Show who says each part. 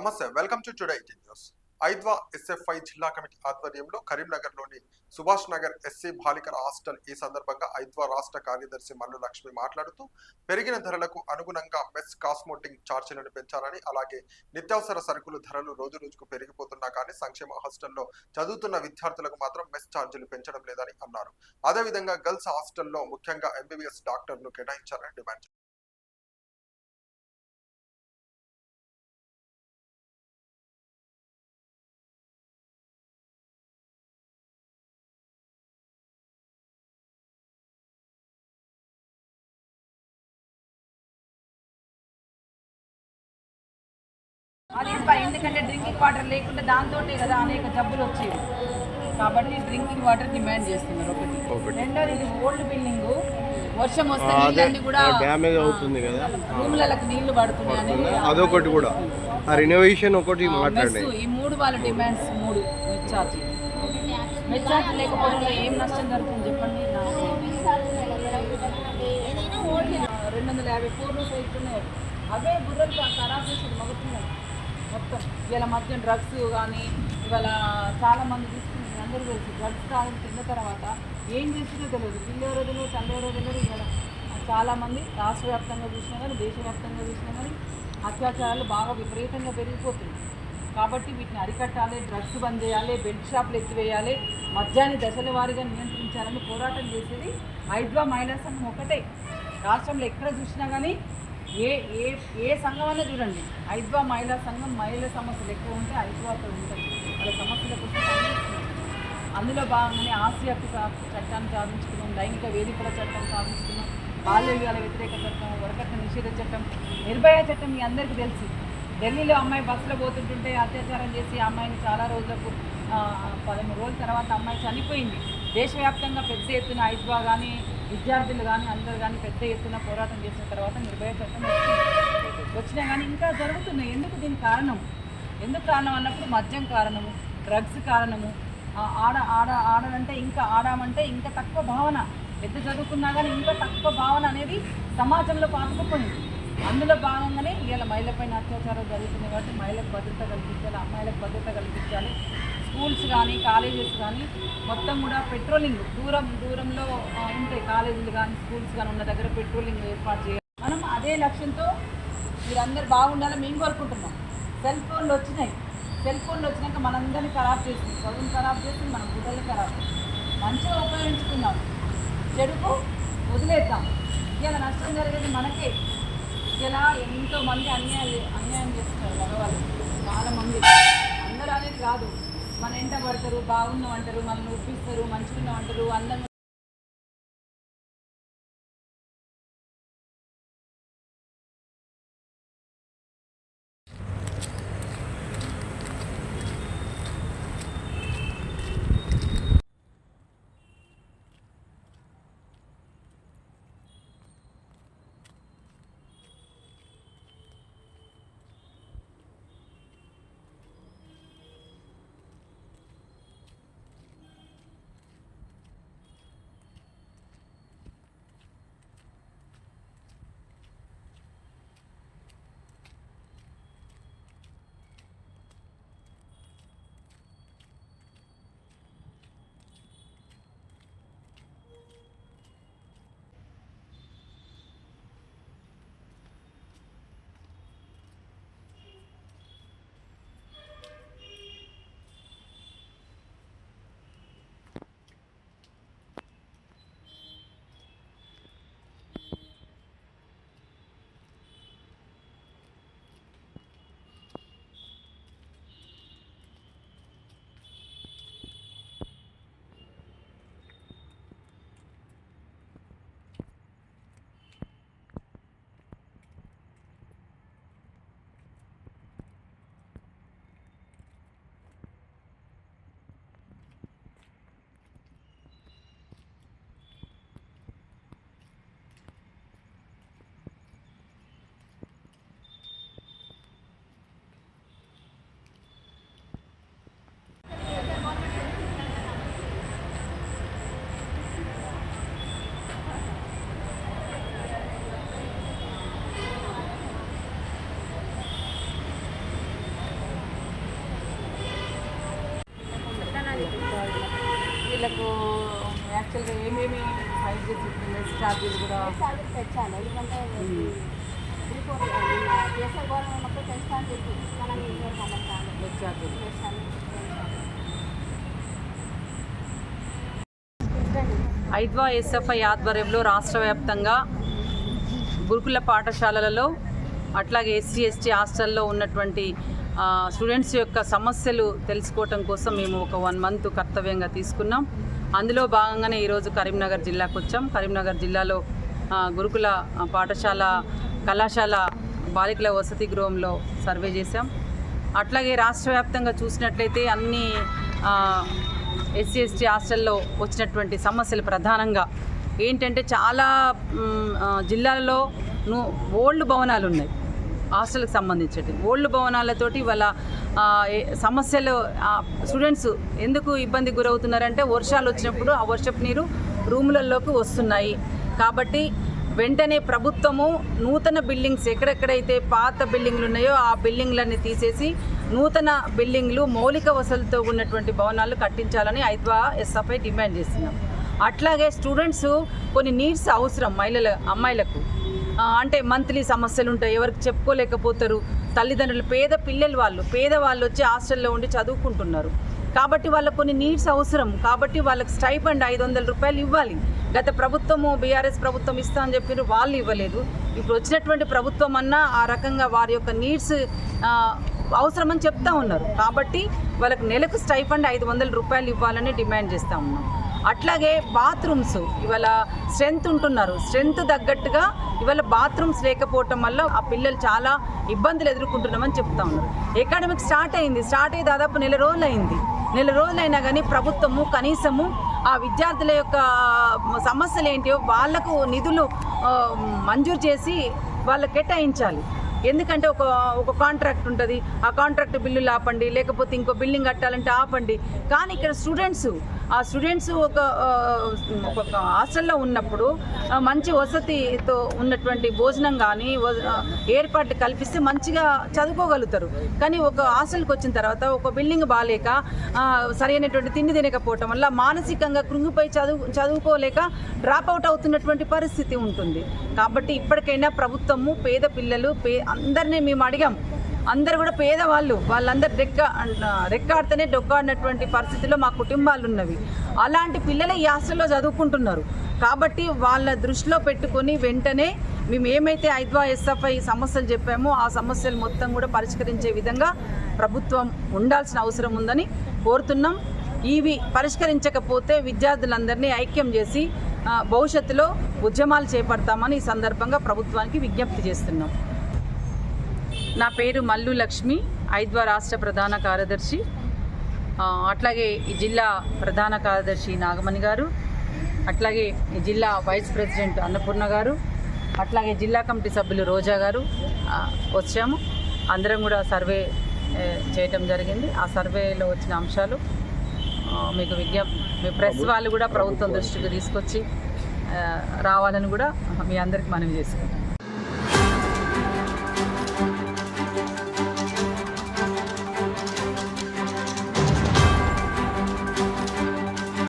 Speaker 1: నమస్తే welcome to today eighteen news ఐద్వా SFI జిల్లా committee ఆధ్వర్యంలో కరీంనగర్లోని సుభాష్ నగర్ ఎస్సీ బాలికల హాస్టల్ ఈ సందర్భంగా ఐద్వా రాష్ట్ర కార్యదర్శి మల్లు లక్ష్మి మాట్లాడుతూ పెరిగిన ధరలకు అనుగుణంగా మెస్ కాస్మోటింగ్ ఛార్జీలను పెంచాలని అలాగే నిత్యావసర సరుకులు ధరలు రోజు రోజుకు పెరిగిపోతున్నా కానీ సంక్షేమ హాస్టల్లో చదువుతున్న విద్యార్థులకు మాత్రం మెస్ ఛార్జీలు పెంచడం లేదని అన్నారు. అదేవిధంగా గర్ల్స్ హాస్టల్లో ముఖ్యంగా ఎంబీబీఎస్ డాక్టర్లు కేటాయించాలని డిమాండ్
Speaker 2: అది ఎందుకంటే డ్రింకింగ్ వాటర్ లేకుండా దాంతోటే కదా అనేక జబ్బులు వచ్చేవి. కాబట్టి డ్రింకింగ్ వాటర్ డిమాండ్ చేస్తున్నారు ఒకటి. రెండోది ఇది ఓల్డ్ బిల్డింగ్. వర్షం వస్తే నీళ్ళన్నీ కూడా
Speaker 3: డ్యామేజ్ అవుతుంది కదా.
Speaker 2: రూములకు నీళ్ళు పడుతున్నాయి
Speaker 3: అదొకటి కూడా. ఆ రినోవేషన్ ఒకటి మాట్లాడండి.
Speaker 2: ఈ మూడు వాళ్ళ డిమాండ్స్ మూడు మెచ్చార్జ్. మెచ్చార్జ్ లేకపోవడం వల్ల ఏం నష్టం జరుగుతుంది చెప్పండి? రెండు వందల యాభై కోట్లు ఉన్నాయి. అవే బుర్రలు ఖరాబ్ చేసేది మగతున్నాయి. మొత్తం. ఇవాళ మధ్య డ్రగ్స్ కానీ ఇవాళ చాలామంది తీసుకుంటుంది అందరూ తెలుసు డ్రగ్స్ కానీ తిన్న తర్వాత ఏం చేసిందో తెలియదు. పిల్లి ఎవరో తెలియదు తల్లి తెలియదు. ఇవాళ చాలామంది రాష్ట్ర వ్యాప్తంగా చూసినా కానీ దేశవ్యాప్తంగా చూసినా కానీ అత్యాచారాలు బాగా విపరీతంగా పెరిగిపోతున్నాయి. కాబట్టి వీటిని అరికట్టాలి డ్రగ్స్ బంద్ చేయాలి బెడ్ షాపులు ఎత్తివేయాలి మద్యాన్ని దశల వారీగా నియంత్రించాలని పోరాటం చేసేది హైడ్వా మహిళా సంఘం ఒకటే. రాష్ట్రంలో ఎక్కడ చూసినా కానీ ఏ ఏ ఏ సంఘం అయినా చూడండి. హైద్వా మహిళా సంఘం మహిళా సమస్యలు ఎక్కువ ఉంటే హైద్వాతో ఉంటుంది. వాళ్ళ సమస్యల కోసం అందులో భాగంగానే ఆసియాకు చట్టాన్ని సాధించుకున్నాం. లైంగిక వేదికల చట్టం సాధించుకున్నాం. బాల్య వివాహాల వ్యతిరేక చట్టం వరకట్న నిషేధ చట్టం నిర్భయ చట్టం మీ అందరికీ తెలుసు. ఢిల్లీలో అమ్మాయి బస్సులో పోతుంటుంటే అత్యాచారం చేసి అమ్మాయిని చాలా రోజులకు పదమూడు రోజుల తర్వాత అమ్మాయి చనిపోయింది. దేశవ్యాప్తంగా పెద్ద ఎత్తున ఐద్వా కానీ విద్యార్థులు కానీ అందరు కానీ పెద్ద ఎత్తున పోరాటం చేసిన తర్వాత నిర్భయ చట్టం వచ్చినా కానీ ఇంకా జరుగుతున్నాయి. ఎందుకు దీనికి కారణం? ఎందుకు కారణం అన్నప్పుడు మద్యం కారణము డ్రగ్స్ కారణము. ఆడ ఆడ ఆడనంటే ఇంకా ఆడామంటే ఇంకా తక్కువ భావన. పెద్ద చదువుకున్నా కానీ ఇంకా తక్కువ భావన అనేది సమాజంలో పాతుకుపోయింది. అందులో భాగంగానే ఇవాళ మహిళపైన అత్యాచారాలు జరుగుతున్నాయి కాబట్టి మహిళలకు భద్రత కల్పించాలి అమ్మాయిలకు భద్రత కల్పించాలి. స్కూల్స్ కానీ కాలేజెస్ కానీ మొత్తం కూడా పెట్రోలింగ్ దూరం దూరంలో ఉంటాయి కాలేజీలు కానీ స్కూల్స్ కానీ ఉన్న దగ్గర పెట్రోలింగ్ ఏర్పాటు చేయాలి. మనం అదే లక్ష్యంతో మీరందరూ బాగుండాలని మేము కోరుకుంటున్నాం. సెల్ ఫోన్లు వచ్చినాయి. సెల్ ఫోన్లు వచ్చినాక మనందరినీ ఖరాబ్ చేస్తుంది చదువుని ఖరాబ్ చేస్తుంది మన గుడ్డల్ని ఖరాబ్ చేస్తుంది మంచిగా ఉపయోగించుకుందాం చెడుకు వదిలేద్దాం. ఇలా నష్టం జరిగేది మనకే. ఇలా ఎంతోమంది అన్యాయం అన్యాయం చేస్తున్నారు మగవాళ్ళు. చాలామంది అందరూ అనేది కాదు. మన ఎంట పడతారు బాగున్నావు అంటారు మనల్ని ఒప్పిస్తారు మంచిగున్నాం అంటారు అందంగా కూడా
Speaker 4: ఎందుకంటే గవర్నమెంట్ ఉన్నప్పుడు మనం
Speaker 2: ఐద్వా ఎస్ఎఫ్ఐ ఆధ్వర్యంలో రాష్ట్ర వ్యాప్తంగా గురుకుల పాఠశాలలలో అట్లాగే ఎస్సీ ఎస్టీ హాస్టల్లో ఉన్నటువంటి స్టూడెంట్స్ యొక్క సమస్యలు తెలుసుకోవటం కోసం మేము ఒక వన్ మంత్ కర్తవ్యంగా తీసుకున్నాం. అందులో భాగంగానే ఈరోజు కరీంనగర్ జిల్లాకు వచ్చాం. కరీంనగర్ జిల్లాలో గురుకుల పాఠశాల కళాశాల బాలికల వసతి గృహంలో సర్వే చేశాం. అట్లాగే రాష్ట్ర వ్యాప్తంగా చూసినట్లయితే అన్ని ఎస్సీ ఎస్టీ హాస్టల్లో వచ్చినటువంటి సమస్యలు ప్రధానంగా ఏంటంటే చాలా జిల్లాలలో ను ఓల్డ్ భవనాలు ఉన్నాయి హాస్టల్కి సంబంధించి ఓల్డ్ భవనాలతోటి వాళ్ళ సమస్యలు స్టూడెంట్స్ ఎందుకు ఇబ్బంది గురవుతున్నారంటే వర్షాలు వచ్చినప్పుడు ఆ వర్షపు నీరు రూములలోకి వస్తున్నాయి. కాబట్టి వెంటనే ప్రభుత్వము నూతన బిల్డింగ్స్ ఎక్కడెక్కడైతే పాత బిల్డింగ్లు ఉన్నాయో ఆ బిల్డింగ్లన్నీ తీసేసి నూతన బిల్డింగ్లు మౌలిక వసతులతో ఉన్నటువంటి భవనాలు కట్టించాలని ఐద్వా ఎస్ఎఫ్ఐ డిమాండ్ చేస్తున్నాం. అట్లాగే స్టూడెంట్స్ కొన్ని నీడ్స్ అవసరం మహిళల అమ్మాయిలకు. అంటే మంత్లీ సమస్యలు ఉంటాయి. ఎవరికి చెప్పుకోలేకపోతారు. తల్లిదండ్రులు పేద పిల్లలు వాళ్ళు పేద వాళ్ళు వచ్చి హాస్టల్లో ఉండి చదువుకుంటున్నారు. కాబట్టి వాళ్ళకు కొన్ని నీడ్స్ అవసరం. కాబట్టి వాళ్ళకి స్టైఫండ్ ఐదు వందల రూపాయలు ఇవ్వాలి. గత ప్రభుత్వము బీఆర్ఎస్ ప్రభుత్వం ఇస్తా అని చెప్పి వాళ్ళు ఇవ్వలేదు. ఇప్పుడు వచ్చినటువంటి ప్రభుత్వం అన్నా ఆ రకంగా వారి యొక్క నీడ్స్ అవసరమని చెప్తా ఉన్నారు. కాబట్టి వాళ్ళకి నెలకు స్టైఫండ్ ఐదు వందల రూపాయలు ఇవ్వాలని డిమాండ్ చేస్తూ ఉన్నాం. అట్లాగే బాత్రూమ్స్ ఇవాళ స్ట్రెంత్ ఉంటున్నారు. స్ట్రెంత్ తగ్గట్టుగా ఇవాళ బాత్రూమ్స్ లేకపోవటం వల్ల ఆ పిల్లలు చాలా ఇబ్బందులు ఎదుర్కొంటున్నామని చెప్తా ఉన్నారు. అకాడమిక్ స్టార్ట్ అయింది. స్టార్ట్ అయ్యి దాదాపు నెల రోజులు అయింది నెల రోజులైనా కానీ ప్రభుత్వము కనీసము ఆ విద్యార్థుల యొక్క సమస్యలు ఏంటో వాళ్ళకు నిధులు మంజూరు చేసి వాళ్ళు కేటాయించాలి. ఎందుకంటే ఒక ఒక కాంట్రాక్ట్ ఉంటుంది. ఆ కాంట్రాక్ట్ బిల్లులు ఆపండి లేకపోతే ఇంకో బిల్డింగ్ కట్టాలంటే ఆపండి. కానీ ఇక్కడ స్టూడెంట్స్ ఆ స్టూడెంట్స్ ఒక ఒక హాస్టల్లో ఉన్నప్పుడు మంచి వసతితో ఉన్నటువంటి భోజనం కానీ ఏర్పాట్లు కల్పిస్తే మంచిగా చదువుకోగలుగుతారు. కానీ ఒక హాస్టల్కి వచ్చిన తర్వాత ఒక బిల్డింగ్ బాగాలేక సరైనటువంటి తిండి తినకపోవటం వల్ల మానసికంగా కృంగిపోయి చదువు చదువుకోలేక డ్రాప్ అవుట్ అవుతున్నటువంటి పరిస్థితి ఉంటుంది. కాబట్టి ఇప్పటికైనా ప్రభుత్వము పేద పిల్లలు పే అందరినీ మేము అడిగాం. అందరు కూడా పేదవాళ్ళు వాళ్ళందరూ రెక్క రెక్కాడితేనే డొక్కాడినటువంటి పరిస్థితిలో మా కుటుంబాలు ఉన్నవి. అలాంటి పిల్లలే ఈ హాస్టల్లో చదువుకుంటున్నారు. కాబట్టి వాళ్ళ దృష్టిలో పెట్టుకొని వెంటనే మేము ఏమైతే ఐద్వా ఎస్ఎఫ్ఐ సమస్యలు చెప్పామో ఆ సమస్యలు మొత్తం కూడా పరిష్కరించే విధంగా ప్రభుత్వం ఉండాల్సిన అవసరం ఉందని కోరుతున్నాం. ఇవి పరిష్కరించకపోతే విద్యార్థులందరినీ ఐక్యం చేసి భవిష్యత్తులో ఉద్యమాలు చేపడతామని ఈ సందర్భంగా ప్రభుత్వానికి విజ్ఞప్తి చేస్తున్నాం. నా పేరు మల్లు లక్ష్మి ఐద్వా రాష్ట్ర ప్రధాన కార్యదర్శి. అట్లాగే ఈ జిల్లా ప్రధాన కార్యదర్శి నాగమణి గారు అట్లాగే ఈ జిల్లా వైస్ ప్రెసిడెంట్ అన్నపూర్ణ గారు అట్లాగే జిల్లా కమిటీ సభ్యులు రోజా గారు వచ్చాము. అందరం కూడా సర్వే చేయటం జరిగింది. ఆ సర్వేలో వచ్చిన అంశాలు మీకు విజ్ఞప్ మీ ప్రెస్ వాళ్ళు కూడా ప్రభుత్వం దృష్టికి తీసుకొచ్చి రావాలని కూడా మీ అందరికి మనవి చేసుకుంటాం